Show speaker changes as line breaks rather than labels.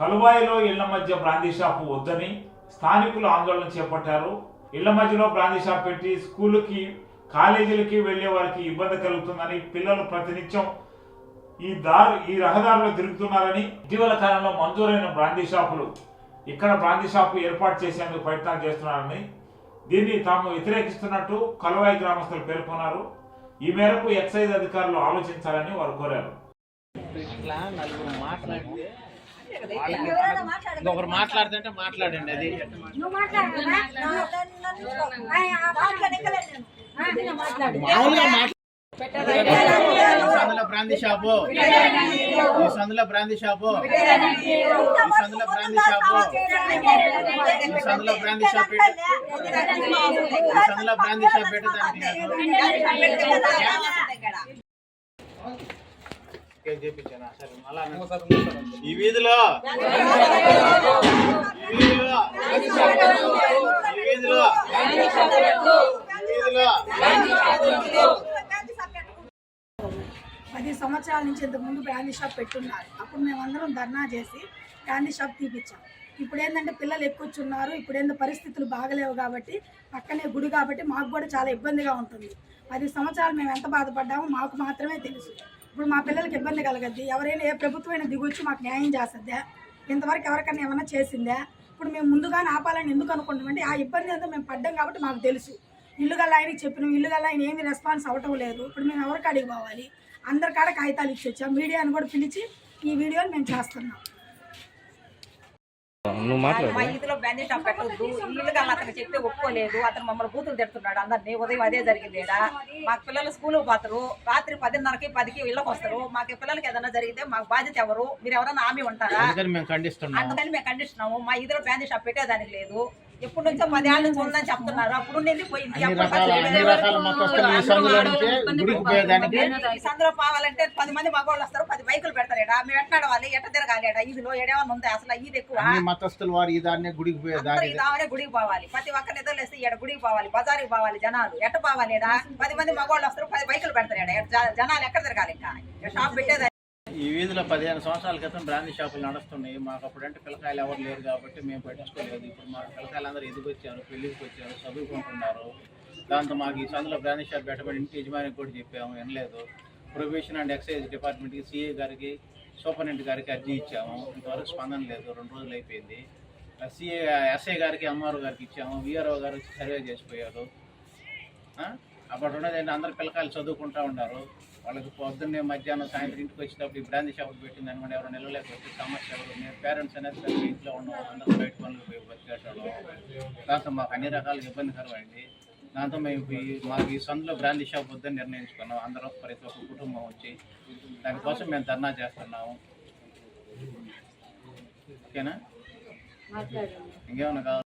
కలువాయిలో ఇళ్ళ మధ్య brandy shop వద్దని స్థానికులు ఆందోళన చేపట్టారు. ఇళ్ళ మధ్యలో బ్రాందీ షాప్ పెట్టి స్కూలుకి కాలేజీలకి వెళ్ళే వారికి ఇబ్బంది కలుగుతుందని పిల్లలు ప్రతినిత్యం ఈ దారి ఈ రహదారిలో తిరుగుతున్నారని ఇటీవల కాలంలో మంజూరైన బ్రాందీ షాపులు ఇక్కడ బ్రాందీ షాపు ఏర్పాటు చేసేందుకు ప్రయత్నాలు చేస్తున్నారని దీన్ని తాము వ్యతిరేకిస్తున్నట్టు కలువాయి గ్రామస్తులు పేర్కొన్నారు. ఈ మేరకు ఎక్సైజ్ అధికారులు ఆలోచించాలని వారు కోరారు.
ఇంకొకరు మాట్లాడుతుంటే మాట్లాడండి అది. మామూలుగా సందులో బ్రాందీ షాపు. ఈ సందులో బ్రాందీ షాపు. ఈ సందులో బ్రాందీ షాపు. ఈ సందులో బ్రాందీ షాప్ పెట్టు ఈ సందులో బ్రాందీ షాప్ పెట్టడానికి ఈ వీధిలో.
పది సంవత్సరాల నుంచి ఇంతకు ముందు బ్రాందీ షాప్ పెట్టున్నారు. అప్పుడు మేమందరం ధర్నా చేసి బ్రాందీ షాప్ తీపిచ్చాం. ఇప్పుడు ఏంటంటే పిల్లలు ఎక్కువచ్చున్నారు ఇప్పుడు ఏందో పరిస్థితులు బాగలేవు కాబట్టి పక్కనే గుడి కాబట్టి మాకు కూడా చాలా ఇబ్బందిగా ఉంటుంది. పది సంవత్సరాలు మేము ఎంత బాధపడ్డామో మాకు మాత్రమే తెలుసు. ఇప్పుడు మా పిల్లలకి ఇబ్బంది కలగద్ది. ఎవరైనా ఏ ప్రభుత్వమైనా దిగొచ్చి మాకు న్యాయం చేస్తుందా? ఇంతవరకు ఎవరికైనా ఏమైనా చేసిందా? ఇప్పుడు మేము ముందుగానే ఆపాలని ఎందుకు అనుకుంటామంటే ఆ ఇబ్బంది అంతా మేము పడ్డాం కాబట్టి మాకు తెలుసు. ఇల్లు గల్లా ఆయనకి చెప్పినాం ఇల్లు గల్లా ఆయన ఏమి రెస్పాన్స్ అవ్వటం లేదు ఇప్పుడు మేము ఎవరికి అడిగి పోవాలి అందరికాడ కాగితాలు ఇచ్చి వచ్చాం. మీడియాను కూడా పిలిచి ఈ వీడియోని మేము చేస్తున్నాం.
మా ఇంటిలో బ్యాండీ షాప్ పెట్టొద్దు. ఇల్లు కానీ అతను చెప్తే ఒప్పుకోలేదు. అతను మమ్మల్ని బూతులు తిడుతున్నాడు. అందరినీ ఉదయం అదే జరిగింది మాకు పిల్లలు స్కూల్కి పోతారు. రాత్రి పదిన్నరకి పదికి ఇళ్ళకి వస్తారు. మాకు పిల్లలకి ఏదైనా జరిగితే మాకు బాధ్యత ఎవరు? మీరు ఎవరైనా హామీ ఉంటారా?
అందుకని మేము ఖండిస్తున్నాము.
మా ఇద్దరు బ్యాండీ షాప్ పెట్టేదానికి లేదు. ఎప్పటి నుంచో నుంచి ఉందని చెప్తున్నారు. అప్పుడు నుండి పోయింది.
సందులో
పోవాలంటే పది మంది మగవాళ్ళు వస్తారు పది బైకులు పెడతారు మేము ఎట్లా నడవాలి? ఎట్ట తిరగాలి ఈడ ఇదిలో ఏడేమన్నా ఉంది? అసలు ఇది ఎక్కువ?
మతస్థులు వారు ఈ దాన్నే గుడికి
ఈ దావనే గుడికి పోవాలి. ప్రతి ఒక్క నిద్రలేస్తే ఈడ గుడికి పోవాలి బజారుకి పోవాలి జనాలు. ఎట్ట పోవాలి పది మంది మగవాళ్ళు వస్తారు పది బైకులు పెడతారు జ- జనాలు ఎక్కడ తిరగాలి ఇంకా? షాప్ పెట్టేది
ఈ వీధిలో పదిహేను సంవత్సరాల క్రితం బ్రాందీ షాపులు నడుస్తున్నాయి. మాకు అప్పుడంటే పిల్లకాయలు ఎవరు లేరు కాబట్టి మేము పట్టించుకోలేదు. ఇప్పుడు మా పిల్లకాయలు అందరూ ఎదిగొచ్చారు పెళ్ళికి వచ్చారు చదువుకుంటున్నారు దాంతో మాకు ఈ సందులో బ్రాందీ షాప్ పెట్టమని ఇంటి యజమానికి కూడా చెప్పాము వినలేదు. ప్రొబేషన్ అండ్ ఎక్సైజ్ డిపార్ట్మెంట్కి సిఏ గారికి సూపరింటెండెంట్ గారికి అర్జీ ఇచ్చాము. ఇంతవరకు స్పందన లేదు. రెండు రోజులు అయిపోయింది. సిఏ ఎస్ఐ గారికి ఎంఆర్ఓ గారికి ఇచ్చాము. విఆర్ఓ గారు సర్వే చేసిపోయారు. అప్పుడు ఉన్నది ఏంటి? అందరు పిల్లకాయలు చదువుకుంటా ఉన్నారు. వాళ్ళకి పొద్దున్నే మధ్యాహ్నం సాయంత్రం ఇంటికి వచ్చేటప్పుడు ఈ బ్రాంతి షాపులు పెట్టింది అనుకోండి ఎవరు నిలలేకపోతే సమస్య ఎవరు? మేము పేరెంట్స్ అనేది సరిగ్గా ఇంట్లో ఉన్నాం అందరూ బయట పనులు పోయి బతికేటోళ్ళం దాంతో మాకు అన్ని రకాలుగా ఇబ్బందికరమైంది దాంతో మేము ఈ- మాకు ఈ సందులో బ్రాంతి షాప్ వద్దని నిర్ణయించుకున్నాం. అందరూ ప్రతి ఒక్క కుటుంబం వచ్చి దానికోసం మేము ధర్నా చేస్తున్నాము. ఓకేనా? ఇంకేమన్నా కావాలి?